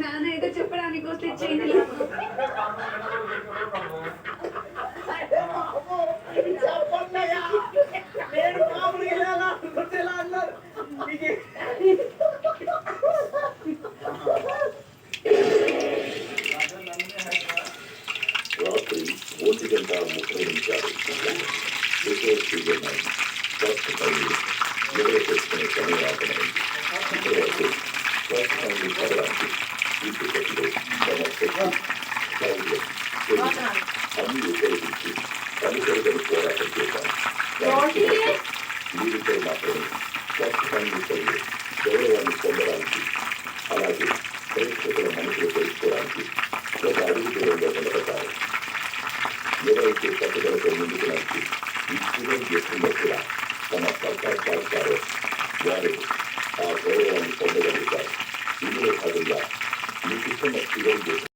నాన్న ఏదో చెప్పడానికి వస్తే చేయండి రాత్రి ఒంటి గంట ముప్పై నిమిషాలు before season nine first five ఎవరు తెచ్చుకునే సమయం ఆపమైంది ఇప్పటివరకు ఫస్ట్ ఫైవ్ పడడానికి ఇంటి కట్టులో తమ శక్తి ధైర్యం తెలివి అన్ని ఉపయోగించి అనుకరగని పోరాటం చేశాం 一連ですのら、たまったかかかれ、やれ、あ、これを認められた、犬の風が、肉との一連です。